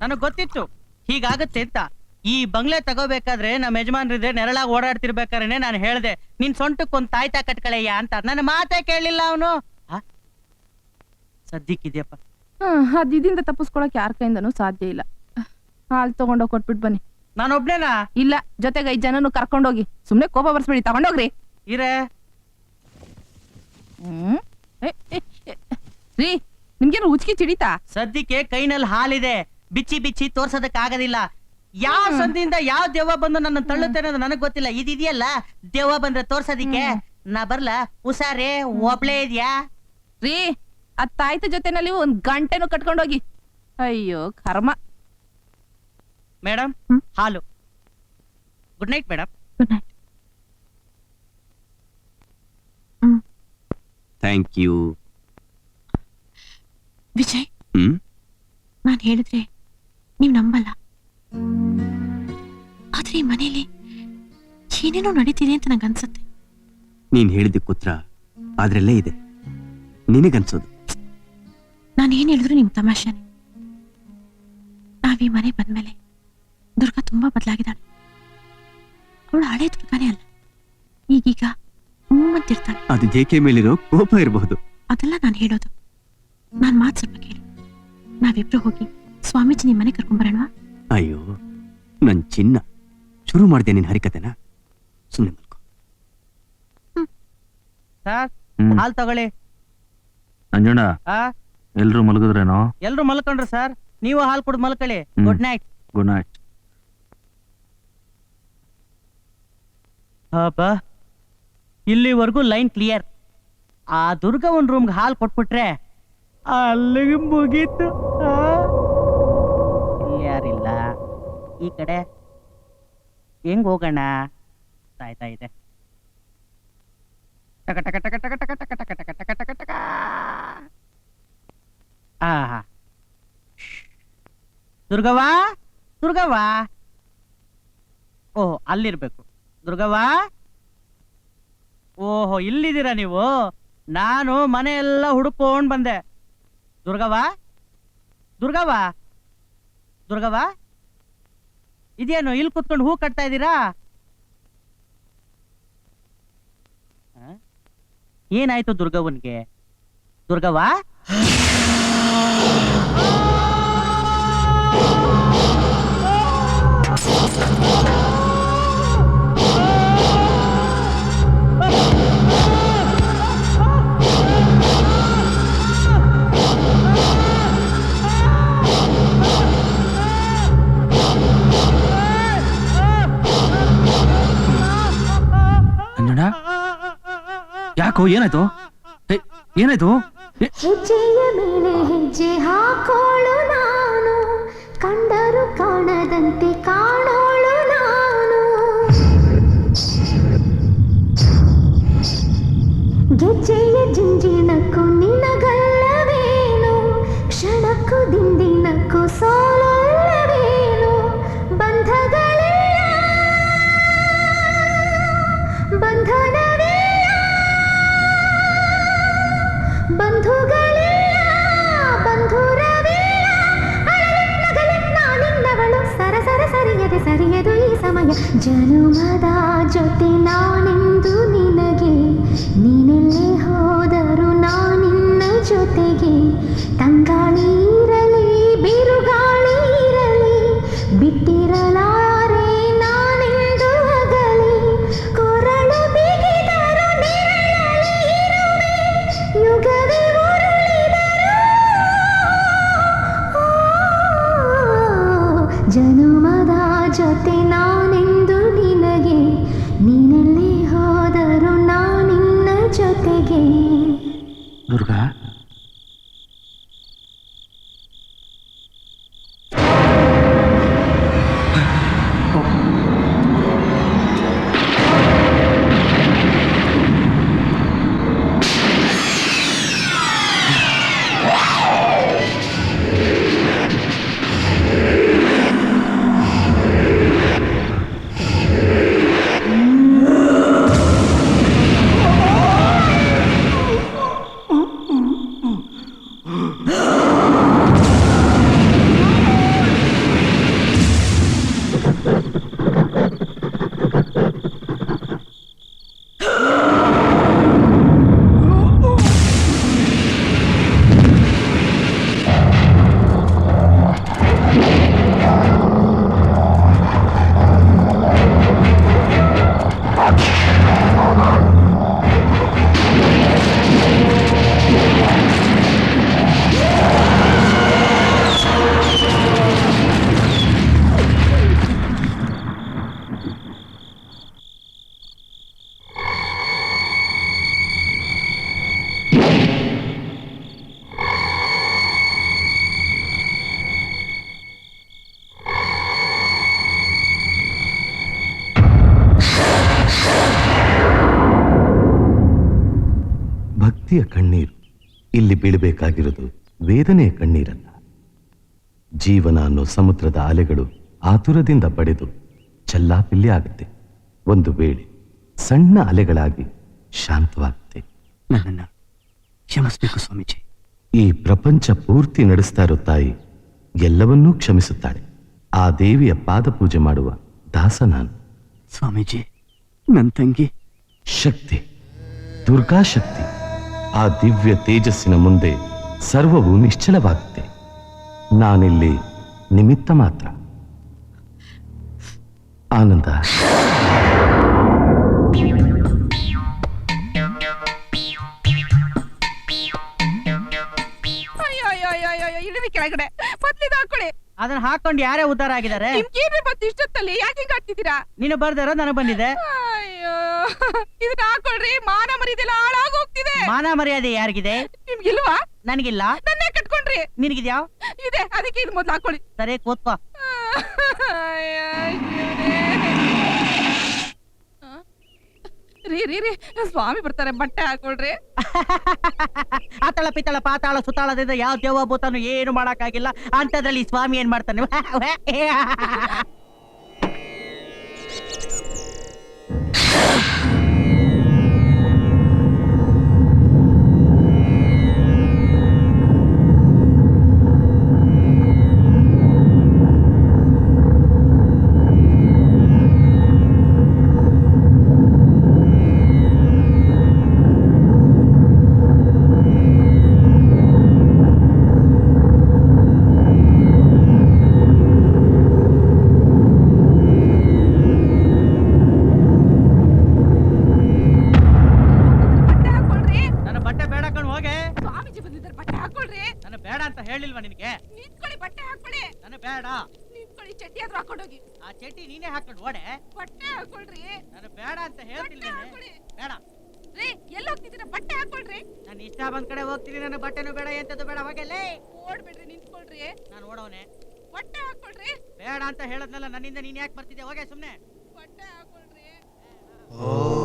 ನನಗ್ ಗೊತ್ತಿತ್ತು. ಹೀಗಾಗತ್ತೆ ಅಂತ. ಈ ಬಂಗ್ಲೆ ತಗೋಬೇಕಾದ್ರೆ ನಮ್ಮ ಯಜಮಾನ್ರಿದ್ರೆ ನೆರಳಾಗಿ ಓಡಾಡ್ತಿರ್ಬೇಕಾದ್ರೆ ನಾನು ಹೇಳ್ದೆ. ನಿನ್ ಸೊಂಟಕ್ಕೊಂದ್ ತಾಯ್ತಾ ಕಟ್ಕಳಯ್ಯ ಅಂತ. ನನ್ನ ಮಾತೇ ಕೇಳಲಿಲ್ಲ ಅವನು. ಸದ್ಯಕ್ಕಿದ್ಯಪ್ಪ ಅದ್ ಇದಿಂದ ತಪ್ಪಿಸ್ಕೊಳಕ್ ಯಾರ ಕೈಯಿಂದನೂ ಸಾಧ್ಯ ಇಲ್ಲ. ಹಾಲ್ ತಗೊಂಡೋಗಿ ಕೊಟ್ಬಿಟ್ ಬನ್ನಿ. ನಾನೊಬ್ನೇನಾ ಇಲ್ಲ ಜೊತೆಗೆ ಐದ್ ಜನನು ಕರ್ಕೊಂಡೋಗಿ. ಸುಮ್ನೆ ಕೋಪ ಬರ್ಸ್ಬೇಡಿ ತಗೊಂಡೋಗ್ರಿ. ಇರೇ. ಹ್ಮ್? ಏ, ಏ, ಏ, ರೀ ನಿಮ್ಗೇನು ಉಚ್ಕಿ ಚಿಡಿತಾ? ಸದ್ಯಕ್ಕೆ ಕೈನಲ್ಲಿ ಹಾಲಿದೆ. ಬಿಚ್ಚಿ ಬಿಚ್ಚಿ ತೋರ್ಸೋದಕ್ ಆಗೋದಿಲ್ಲ ಯಾವ ಸಂದಿಯಿಂದ ಯಾವ ದೆವ್ವ ಬಂದು ನನ್ನ ತಳ್ಳುತ್ತೆ ಅನ್ನೋದು ನನಗ್ ಗೊತ್ತಿಲ್ಲ. ಇದಿದೆಯಲ್ಲ ದೆವ್ವ ಬಂದ್ರೆ ತೋರ್ಸೋದಿಕ್ಕೆ? ನಾ ಬರ್ಲ? ಹುಷಾರೇ ಒಬ್ಳೆ ಇದ್ಯಾ? ರೀ ಅದ್ ತಾಯ್ತ ಜೊತೆನಲ್ಲಿ ಒಂದ್ ಗಂಟೆನು ಕಟ್ಕೊಂಡೋಗಿ. ಅಯ್ಯೋ ಕರ್ಮ. ಮೇಡಮ್ ಹ್ಮ್. ಹಾಲು. Good night madam good night thank you Vijay ಹ್ಮ್? ನಾನ್ ಹೇಳಿದ್ರೆ ನೀವ್ ನಂಬಲ್ಲ. ಆದ್ರೆ ಈ ಮನೇಲಿ ಏನೇನೋ ನಡೀತಿದೆ ಅಂತ ನಂಗೆ ಅನ್ಸುತ್ತೆ. ನೀನ್ ಹೇಳಿದ್ದಕ್ಕೆ ಉತ್ತರ ಅದ್ರಲ್ಲೇ ಇದೆ. ನಿನಗನ್ಸೋದು. ನಾನು ಏನ್ ಹೇಳಿದ್ರು ನಿಮ್ ತಮಾಷೆನೆ. ನಾವ್ ಈ ಮನೆ ಬಂದ್ಮೇಲೆ ದುರ್ಗಾ ತುಂಬಾ ಬದಲಾಗಿದ್ದಾಳೆ ಅವಳು ಹಳೆ ದುರ್ಗಾನೇ ಅಲ್ಲ. ಈಗೀಗ ಮೂವಂತಿರ್ತಾಳೆ ಅದು ಜೇಕೆ ಮೇಲಿರೋ ಕೋಪ ಇರಬಹುದು. ಅದೆಲ್ಲ ನಾನು ಹೇಳೋದು. ನಾನ್ ಮಾತ್ರ ಸ್ವಲ್ಪ ಕೇಳಿ. ನಾವಿಬ್ರು ಹೋಗಿ ಸ್ವಾಮೀಜಿ ನಿಮ್ಮ ಮನೆ ಕರ್ಕೊಂಬರೋಣವಾ ಅಯ್ಯೋ ನನ್ ಚಿನ್ನ. ಶುರು ಮಾಡಿದೆ ನಿನ್ ಹರಿಕತೆನ. ಸುಮ್ಮನೆ ಮಲ್ಕೋ. ಸರ್ ಹ್ಮ್. ಹಾಲ್ ತಗೊಳ್ಳಿ. ನಂಜಣ್ಣ ಆ? ಎಲ್ರು ಮಲಗಿದ್ರೇನೋ? ಎಲ್ರು ಮಲ್ಕೊಂಡ್ರು ಸರ್. ನೀವು ಹಾಲ್ ಕುಡ್ದು ಮಲ್ಕೊಳ್ಳಿ. ಹ್ಮ್. ಗುಡ್ ನೈಟ್ ಗುಡ್ ನೈಟ್ ಅಬ್ಬ. ಇಲ್ಲಿವರೆಗೂ ಲೈನ್ ಕ್ಲಿಯರ್. ಆ ದುರ್ಗ ಒಂದ್ ರೂಮ್ಗೆ ಹಾಲ್ ಕೊಟ್ಬಿಟ್ರೆ ಅಲ್ಲಿಗೆ ಮುಗೀತು. ಈ ಕಡೆ ಹೆಂಗ್ ಹೋಗೋಣ ಸಾಯ್ತಾ ಇದೆ ಟಕ ಟಕ ಟಕ ಟಕ ಟಕ ಟಕ ಟಕ ಟಕ ಟಕ ಟಕ ಟಕ ಆಹಾ ದುರ್ಗವ್ವ ದುರ್ಗವ್ವ ಓಹ್ ಅಲ್ಲಿರ್ಬೇಕು ದುರ್ಗವ್ವ ಓಹೋ ಇಲ್ಲಿದ್ದೀರಾ ನೀವು ನಾನು ಮನೆಯೆಲ್ಲ ಹುಡುಕೊಂಡ್ ಬಂದೆ ದುರ್ಗವ್ವ ದುರ್ಗವ್ವ ದುರ್ಗವ್ವ ಇದೇನು ಇಲ್ಲಿ ಕುತ್ಕೊಂಡು ಹೂ ಕಟ್ತಾ ಇದ್ದೀರಾ? ಏನಾಯ್ತು ದುರ್ಗವ್ವನ್ಗೆ? ದುರ್ಗವ್ವ? ಯಾಕೋ ಏನಾಯ್ತು? ಏ, ಏನಾಯ್ತು? ಏ, ಹೆಜ್ಜೆಯ ಮೇಲೆ ಹೆಜ್ಜೆ ಹಾಕೋಳು ನಾನು. ಕಂಡರು ಕಾಣದಂತೆ ಕಾಣೋಳು ನಾನು. ಗೆಜ್ಜೆಯ ಜಿಂಜಿಣಕ್ಕೂ ಇಲ್ಲಿ ಬೀಳಬೇಕಾಗಿರೋದು ವೇದನೆಯ ಕಣ್ಣೀರಲ್ಲ. ಜೀವನ ಅನ್ನೋ ಸಮುದ್ರದ ಅಲೆಗಳು ಆತುರದಿಂದ ಬಡೆದು ಚಲ್ಲಾಪಿಲ್ಲಿ ಆಗುತ್ತೆ. ಒಂದು ವೇಳೆ ಸಣ್ಣ ಅಲೆಗಳಾಗಿ ಶಾಂತವಾಗುತ್ತೆ. ನನ್ನನ್ನು ಕ್ಷಮಿಸಬೇಕು ಸ್ವಾಮೀಜಿ. ಈ ಪ್ರಪಂಚ ಪೂರ್ತಿ ನಡೆಸ್ತಾ ಇರೋ ತಾಯಿ ಎಲ್ಲವನ್ನೂ ಕ್ಷಮಿಸುತ್ತಾಳೆ. ಆ ದೇವಿಯ ಪಾದ ಪೂಜೆ ಮಾಡುವ ದಾಸ ನಾನು. ಸ್ವಾಮೀಜಿ ನನ್ನ ತಂಗಿ. ಶಕ್ತಿ ದುರ್ಗಾ ಶಕ್ತಿ ಆ ದಿವ್ಯ ತೇಜಸ್ಸಿನ ಮುಂದೆ ಸರ್ವವು ನಿಶ್ಚಲವಾಗುತ್ತೆ. ನಾನಿಲ್ಲಿ ನಿಮಿತ್ತ ಮಾತ್ರ. ಆನಂದ. ಕೆಳಗಡೆ. ಮೊದ್ಲಿದ್ ಹಾಕೊಳ್ಳಿ ಅದನ್ನ ಹಾಕೊಂಡು ಯಾರೇ ಉದ್ದಾರ ಆಗಿದ್ದಾರೆ? ನಿಮ್ಗೇನ್ರಿ ಬಂತು ಇಷ್ಟೊತ್ತಲ್ಲಿ? ಯಾಕೆ ಹಿಂಗ್ ಆಡ್ತಿದ್ದೀರಾ ನೀನು ಬರ್ದಾರ ನನಗೆ ಬಂದಿದೆ. ಇದನ್ನ ಹಾಕೊಳ್ರಿ ಮಾನ ಮರ್ಯಾದೆಲ್ಲ ಹಾಳಾಗ್ ಹೋಗ್ತಿದೆ ಮಾನ ಮರ್ಯಾದೆ ಯಾರಿಗಿದೆ? ನಿಮ್ಗಿಲ್ವಾ? ನನಗಿಲ್ಲ. ನನ್ನೇ ಕಟ್ಕೊಂಡ್ರಿ. ನಿನಗಿದ್ಯಾವ್ ಇದೆ ಅದಕ್ಕೆ ಇದು ಮೊದ್ಲು ಹಾಕೊಳ್ಳಿ ಸರಿ ಕೂತ್ಕೋ. ರೀ ರೀ ರೀ ಸ್ವಾಮಿ ಬರ್ತಾರೆ ಬಟ್ಟೆ ಹಾಕೊಳ್ರಿ ಆತಳ ಪಿತಳ ಪಾತಾಳ ಸುತ್ತಾಳದಿಂದ ಯಾವ ದೇವ ಭೂತನು ಏನು ಮಾಡಕ್ಕಾಗಿಲ್ಲ ಅಂತದ್ರಲ್ಲಿ ಸ್ವಾಮಿ ಏನ್ ಮಾಡ್ತಾನೆ ಹಾಕೊಳ್ರಿ. ನಾನು ಇಷ್ಟ ಬಂದ ಕಡೆ ಹೋಗ್ತೀನಿ ನನ್ನ ಬಟ್ಟೆನೂ ಬೇಡ ಎಂತದ್ದು ಬೇಡ ಹೋಗಲೇ ಓಡ್ಬಿಡ್ರಿ ನಿಂತ್ಕೊಳ್ರಿ. ನಾನು ಓಡವನೆ ಬಟ್ಟೆ ಹಾಕೊಳ್ರಿ. ಬೇಡ ಅಂತ ಹೇಳದ್ನಲ್ಲ ನನ್ನಿಂದ ನೀನ್ ಯಾಕೆ ಬರ್ತಿದ್ದೆ ಹೋಗೆ ಸುಮ್ನೆ. ಬಟ್ಟೆ ಹಾಕೊಳ್ರಿ. ಈ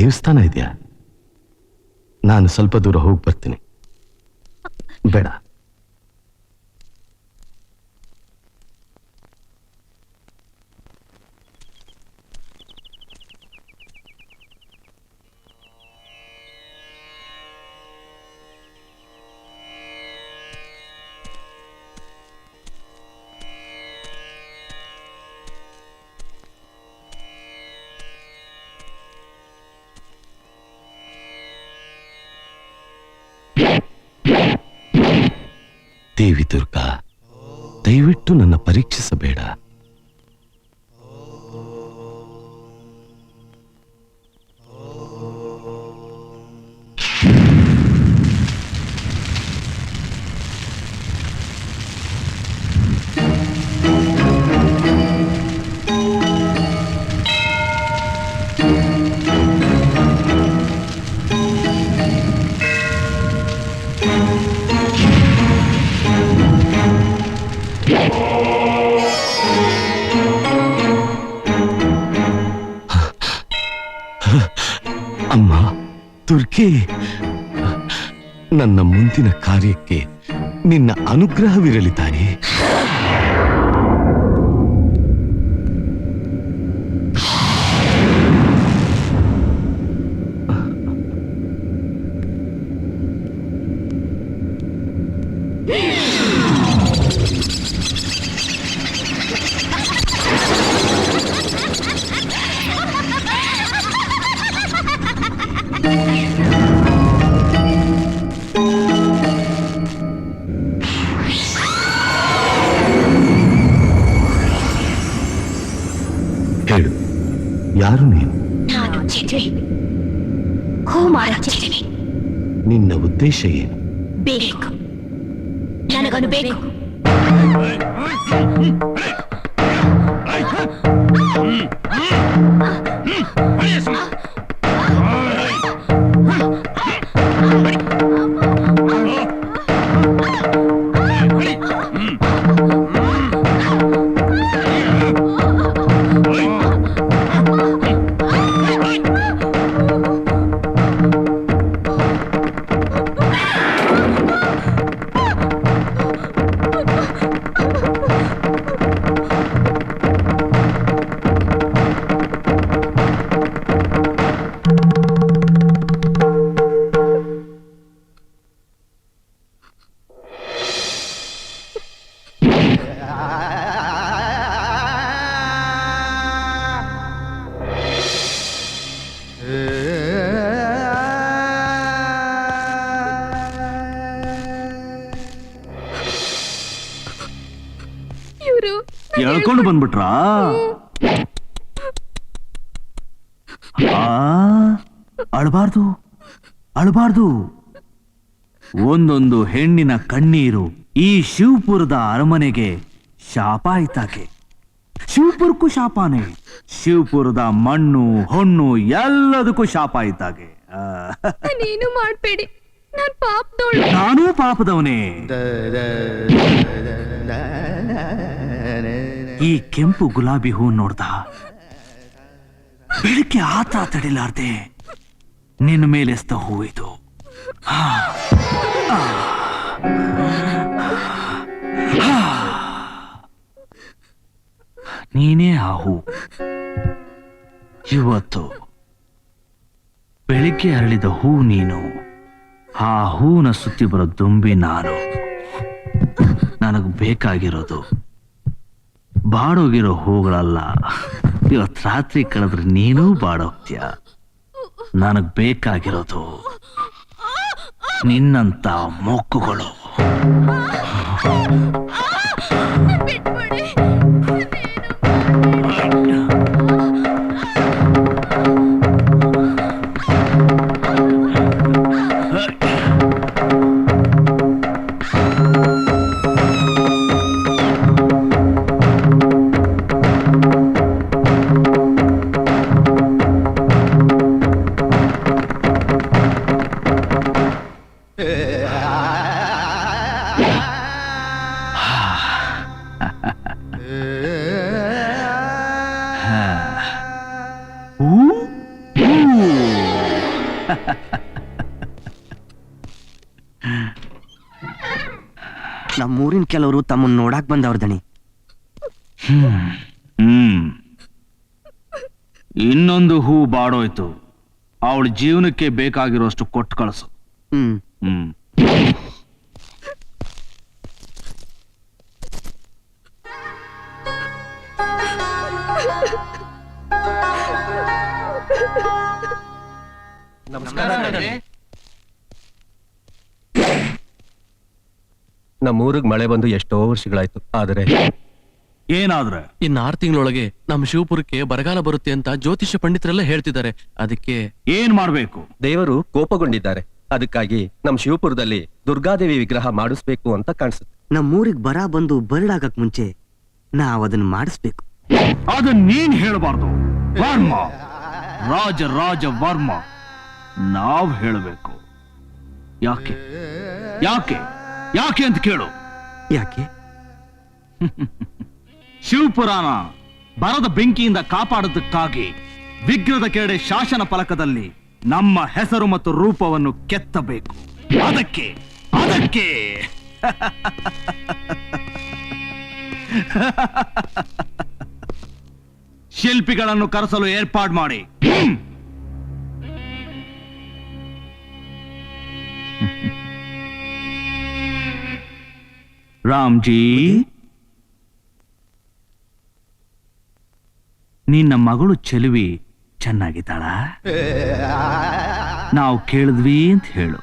ದೇವಸ್ಥಾನ ಇದೆಯಾ? ನಾನು ಸ್ವಲ್ಪ ದೂರ ಹೋಗಿ ಬರ್ತೀನಿ. ಬೇಡ. ಅಮ್ಮ ತುರ್ಕಿ ನನ್ನ ಮುಂದಿನ ಕಾರ್ಯಕ್ಕೆ ನಿನ್ನ ಅನುಗ್ರಹವಿರಲಿ ತಾಯಿ ನಿನ್ನ ಉದ್ದೇಶ ಎಳ್ಕೊಂಡು ಬಂದ್ಬಿಟ್ರಾ? ಆ ಅಳಬಾರ್ದು ಅಳಬಾರ್ದು. ಒಂದೊಂದು ಹೆಣ್ಣಿನ ಕಣ್ಣೀರು ಈ ಶಿವಪುರದ ಅರಮನೆಗೆ ಶಾಪ ಆಯ್ತಾಕೆ. ಶಿವಪುರಕ್ಕೂ ಶಾಪಾನೆ ಶಿವಪುರದ ಮಣ್ಣು ಹೊಣ್ಣು ಎಲ್ಲದಕ್ಕೂ ಶಾಪ ಆಯ್ತಾಗೆ. ನೀನು ಮಾಡ್ಬೇಡಿ ನಾನು ಪಾಪದವನೇ. ಈ ಕೆಂಪು ಗುಲಾಬಿ ಹೂ ನೋಡ್ದ ಬೆಳಿಗ್ಗೆ ಆತ ತಡಿಲಾರ್ದೆ ನಿನ್ನ ಮೇಲೆಸ್ತ ಹೂ ಇದು. ನೀನೇ ಆ ಹೂ ಇವತ್ತು ಬೆಳಿಗ್ಗೆ ಅರಳಿದ ಹೂ ನೀನು ಆ ಹೂನ ಸುತ್ತಿ ಬರೋ ದುಂಬಿ ನಾನು ನನಗೆ ಬೇಕಾಗಿರೋದು ಬಾಡೋಗಿರೋ ಹೂಗಳಲ್ಲ. ಇವತ್ತು ರಾತ್ರಿ ಕಳೆದ್ರೆ ನೀನೂ ಬಾಡೋಗ್ತೀಯ. ನನಗೆ ಬೇಕಾಗಿರೋದು ನಿನ್ನಂತ ಮೊಕ್ಕುಗಳು ಕೆಲವರು ತಮ್ಮನ್ನ ನೋಡಾಕ್ ಬಂದವ್ರ ದಣಿ. ಹ್ಮ್. ಇನ್ನೊಂದು ಹೂ ಬಾಡೋಯ್ತು. ಅವಳ ಜೀವನಕ್ಕೆ ಬೇಕಾಗಿರೋಷ್ಟು ಕೊಟ್ಟು ಕಳಿಸು. ಹ್ಮ್. ಹ್ಮ್. ನಮ್ಮೂರಿಗೆ ಮಳೆ ಬಂದು ಎಷ್ಟೋ ವರ್ಷಗಳಾಯ್ತು. ಆದರೆ ಏನಾದ್ರೆ? ಇನ್ನು ಆರು ತಿಂಗಳೊಳಗೆ ನಮ್ಮ ಶಿವಪುರಕ್ಕೆ ಬರಗಾಲ ಬರುತ್ತೆ ಅಂತ ಜ್ಯೋತಿಷ್ಯ ಪಂಡಿತರೆಲ್ಲ ಹೇಳ್ತಿದ್ದಾರೆ. ಅದಕ್ಕೆ ಏನ್ ಮಾಡ್ಬೇಕು? ದೇವರು ಕೋಪಗೊಂಡಿದ್ದಾರೆ. ಅದಕ್ಕಾಗಿ ನಮ್ಮ ಶಿವಪುರದಲ್ಲಿ ದುರ್ಗಾದೇವಿ ವಿಗ್ರಹ ಮಾಡಿಸ್ಬೇಕು ಅಂತ ಕಾಣಿಸುತ್ತೆ. ನಮ್ಮೂರಿಗೆ ಬರ ಬಂದು ಬರಡಾಗಕ್ ಮುಂಚೆ ನಾವ್ ಅದನ್ನ ಮಾಡಿಸ್ಬೇಕು. ಅದನ್ನ ನೀನ್ ಹೇಳಬಾರ್ದು. ವರ್ಮ. ರಾಜ ರಾಜ ವರ್ಮ. ನಾವ್ ಹೇಳಬೇಕು. ಯಾಕೆ? ಯಾಕೆ? ಯಾಕೆ ಅಂತ ಕೇಳು. ಯಾಕೆ? ಶಿವಪುರಾಣ ಬರದ ಬೆಂಕಿಯಿಂದ ಕಾಪಾಡೋದಕ್ಕಾಗಿ ವಿಗ್ರಹದ ಕೆಡೆ ಶಾಸನ ಫಲಕದಲ್ಲಿ ನಮ್ಮ ಹೆಸರು ಮತ್ತು ರೂಪವನ್ನು ಕೆತ್ತಬೇಕು. ಅದಕ್ಕೆ ಅದಕ್ಕೆ. ಶಿಲ್ಪಿಗಳನ್ನು ಕರೆಸಲು ಏರ್ಪಾಡು ಮಾಡಿ. ಹ್ಮ್. ರಾಮ್ಜಿ ನಿನ್ನ ಮಗಳು ಚೆಲುವಿ ಚೆನ್ನಾಗಿದ್ದಾಳ ನಾವು ಕೇಳಿದ್ವಿ ಅಂತ ಹೇಳು.